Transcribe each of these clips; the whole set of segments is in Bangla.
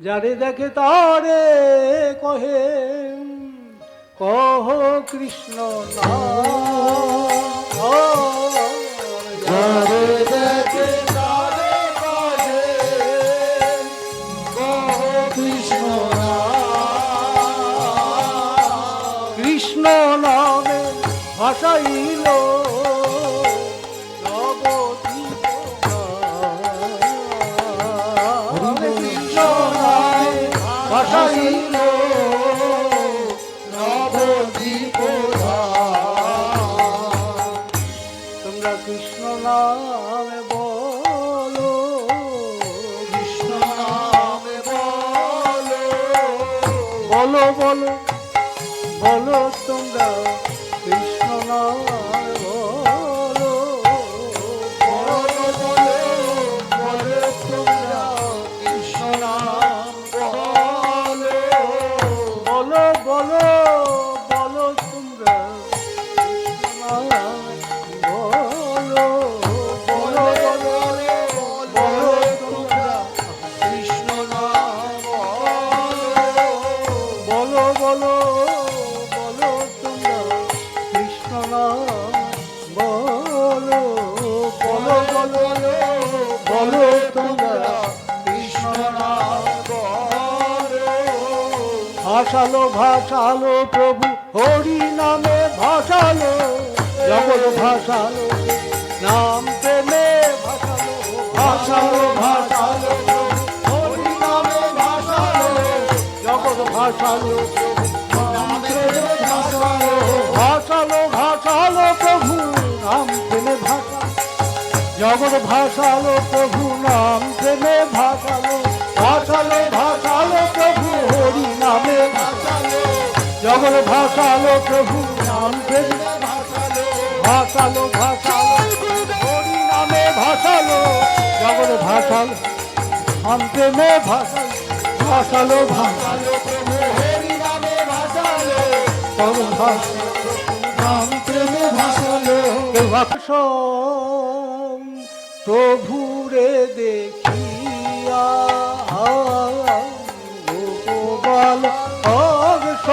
যারে দেখে তারে কহে কহ কৃষ্ণ নাম তোমরা কৃষ্ণ নামে বলো কৃষ্ণ নামে বলো বলো বলো। ভাসালো ভাসালো প্রভু হরি নামে ভাসালো, জগৎ ভাসালো, নাম প্রেমে ভাসালো ভাসালো ভাসালো হরি নামে ভাসালো, জগৎ ভাসালো ভাসালো ভাসালো প্রভু, নাম প্রেমে ভাসালো জগৎ ভাসালো প্রভু, নাম প্রেমে ভাসালো। ভাসালো প্রভু নাম প্রেমে ভাসালো ভাসালো নামে ভাসালো জগৎ ভাসালো নাম প্রেমে ভাসালো ভাসালো ভাসালো নামে ভাসালো ভাসালো প্রেমে ভাসালো ভক্ষম প্রভুরে দেখিয়া গোপাল অবস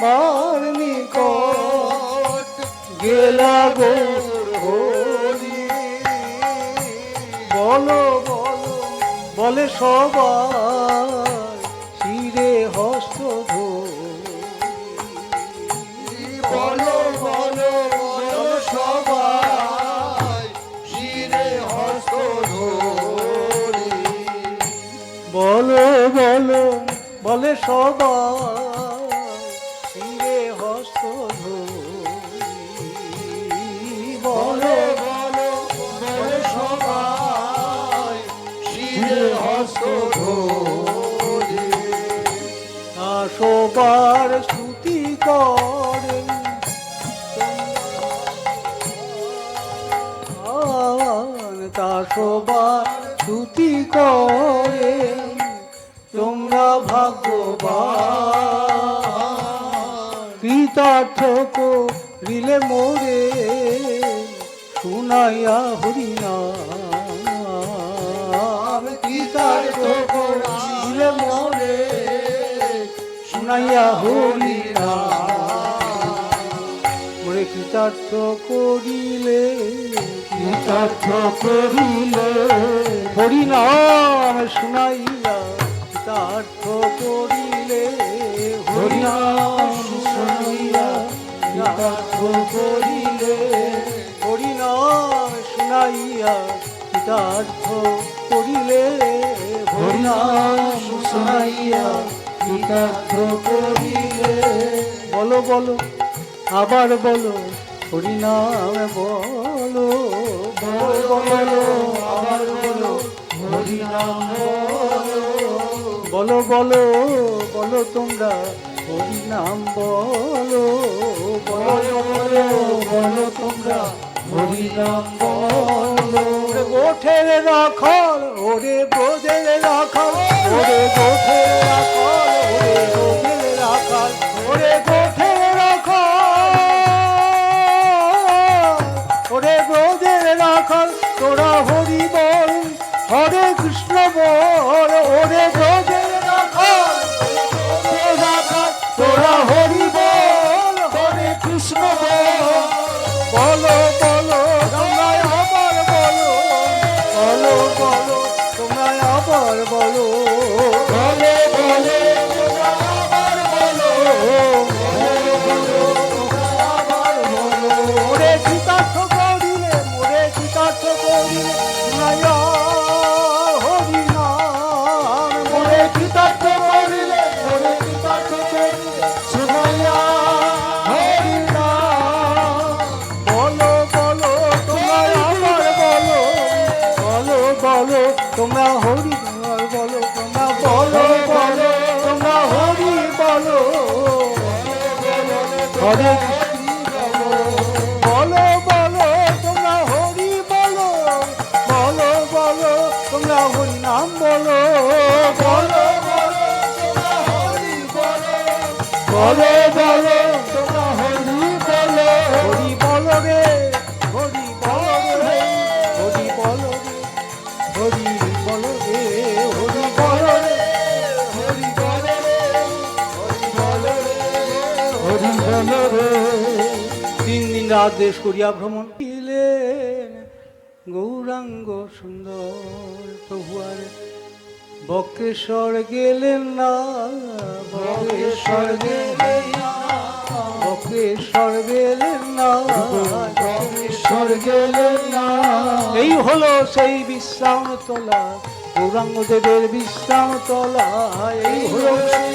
সবর্ণিক গেলা গৌর বলো বলো সবাই শিরে হস্ত বলো বলো বলে সবাই সবার স্তুতি করেন তোমরা ভাগ্যবান। কৃতার্থ করিলে মোরে শুনাইয়া হরিনাম কৃতার্থ করিলে মোরে শুনাইয়া হরিনাম মোরে কৃতার্থ করিলে কৃতার্থ করিলে হরিনাম শুনাইয়া কৃতার্থ করিলে হরিনাম শুনাইয়া কৃতার্থ করিলে হরিনাম শুনাইয়া কৃতার্থ করিলে হরিনাম শুনাইয়া কৃতার্থ করিলে। বলো বলো আবার বলো হরিনাম বলো। বলো বলো বলো তোমরা হরি নাম বলো বলো বলো বলো তোমরা হরি নাম বলো গোঠের রাখল ওরে ব্রজের রাখল ওরে গোঠের বলো হরে বলো বলো তোমরা হরি বলো নাম বলো বলো বলো তিন দিন রাত দেশ করিয়া ভ্রমণ দিলেন গৌরাঙ্গ সুন্দর প্রভুয়ারে। বক্রেশ্বর গেলেন না, বক্রেশ্বর গেলেন বক্রেশ্বর গেলেন না ঈশ্বর গেলেন না। এই হলো সেই বিশ্রাম তোলা গৌরাঙ্গ দেবের বিশ্রাম তোলা। এই হলো সেই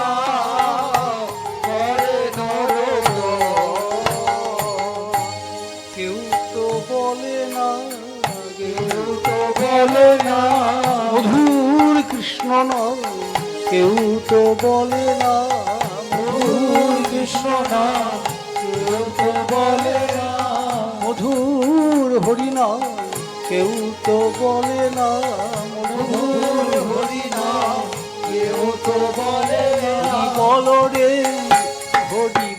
কৃষ্ণ কেউ তো বলে না, মধুর কৃষ্ণ কেউ তো বলে না, মধুর হরি নয় কেউ তো বলে না, মধুর হরি নাম কেউ তো বলে না। বলো রে, হরি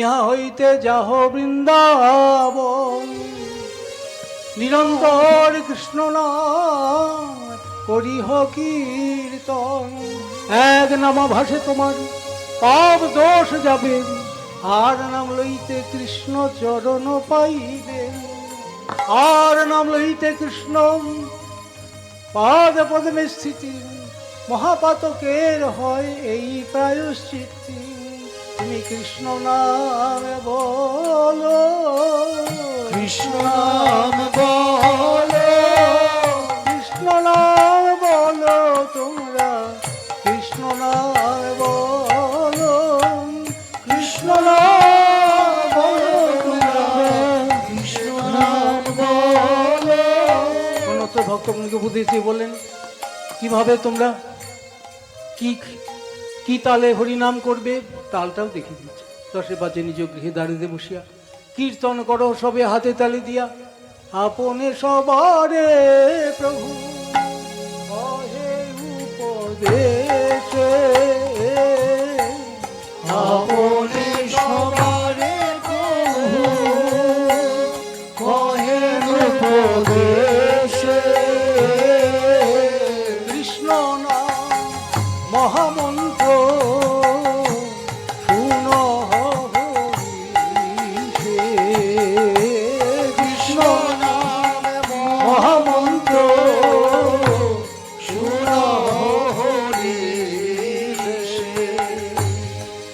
ইহা হইতে যাহ বৃন্দাবন। নিরন্তর কৃষ্ণ করিহ কীর্তন। এক নাম ভাসে তোমার পাপ দোষ যাবে, আর নাম লইতে কৃষ্ণ চরণ পাইবে। আর নাম লইতে কৃষ্ণ পাদ পদ্মে স্থিতি, মহাপাতকের হয় এই প্রায়শ্চিত্তি। আমি কৃষ্ণ নাম বল। কৃষ্ণ নাম বল। কৃষ্ণ নাম বল তোমরা। কৃষ্ণ নাম বল। কৃষ্ণ নাম বল তোমরা। কৃষ্ণ নাম বল। অন্যত্র ভক্তগণকে বুঝিয়েছি বলেন কীভাবে তোমরা কি কি তালে হরিনাম করবে? তালটাও দেখে দিচ্ছে দশে বাজে নিজ গৃহে দাঁড়িয়ে বসিয়া, কীর্তন করো সবে হাতে তালি দিয়া, আপনে সবারে প্রভু, অহে উপদেশে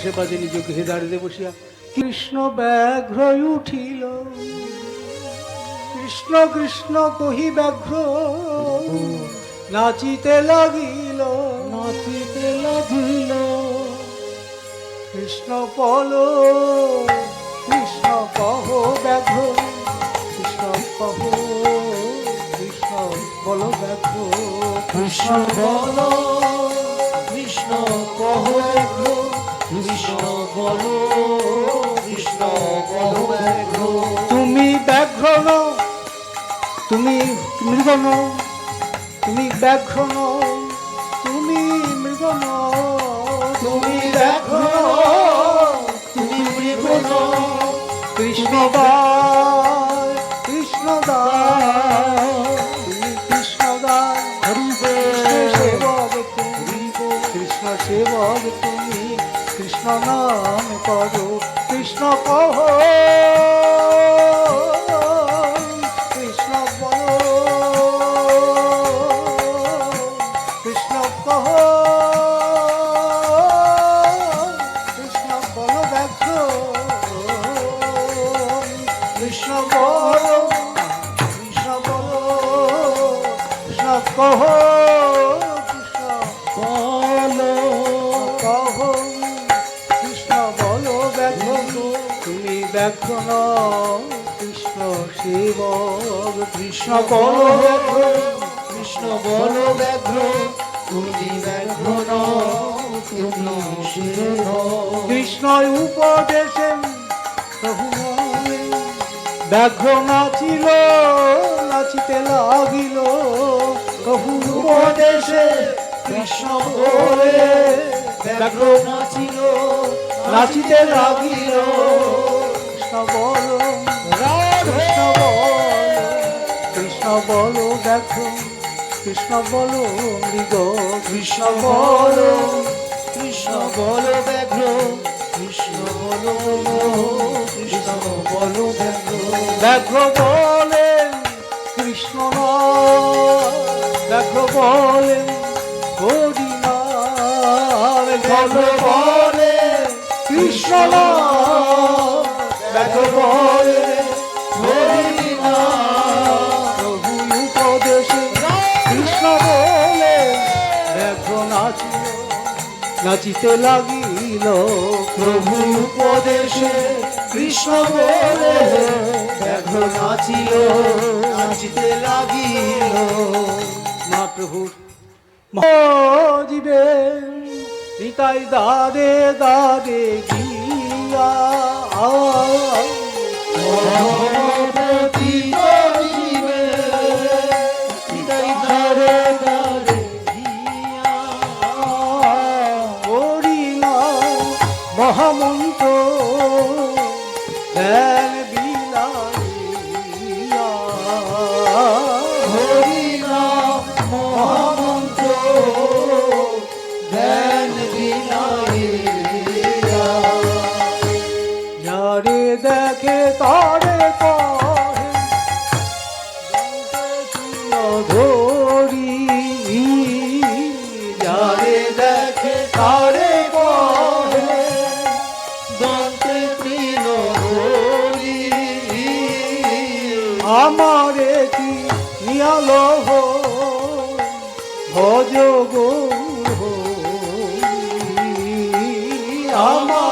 দশে বাজে নিজ গৃহে দাঁড়িয়ে বসিয়া। কৃষ্ণ ব্যাঘ্র উঠিল। কৃষ্ণ কৃষ্ণ কহি ব্যাঘ্র নাচিতে লাগিল। নাচিতে লাগিল। কৃষ্ণ পল কৃষ্ণ কহ ব্যাঘ্র কৃষ্ণ কহ কৃষ্ণ বল ব্যাঘ্র। কৃষ্ণ বল কৃষ্ণ কহ কহ তুমি ব্যাঘ্র নও তুমি মৃগ তুমি ব্যাঘ্র তুমি মৃগ তুমি ব্যাঘ্র তুমি মৃগ নও, কৃষ্ণ দায় করো কৃষ্ণ কহ কৃষ্ণ বলো কৃষ্ণ কহ কৃষ্ণ ব্যক্ত কৃষ্ণ বল কৃষ্ণ কৃষ্ণ কহ শিবক কৃষ্ণ বল ব্যাঘ্র কৃষ্ণ বল ব্যাঘ্র তুমি ব্যাঘ্র কৃষ্ণ উপদেশে ব্যাঘ্র নাচিল নাচিতে লাগিল। প্রভু উপদেশে কৃষ্ণ বলে ব্যাঘ্র নাচিল নাচিতে লাগিল। কৃষ্ণ বল কৃষ্ণ বল বল দেখো কৃষ্ণ বল মৃগ কৃষ্ণ বল কৃষ্ণ বল কৃষ্ণ বল কৃষ্ণ বল বলেন কৃষ্ণ ব্যাঘ্র বলেন হরি বলে কৃষ্ণ ব্যাঘ্র বলে নাচিতে লাগিল প্রভু উপদেশে, কৃষ্ণ বলে ব্যাঘ্র নাচিল নাচিতে লাগিল। মহাপ্রভুর জীবে নিতাই দাদে দাদে গিয়া মহামন্ত্র গৌর আমার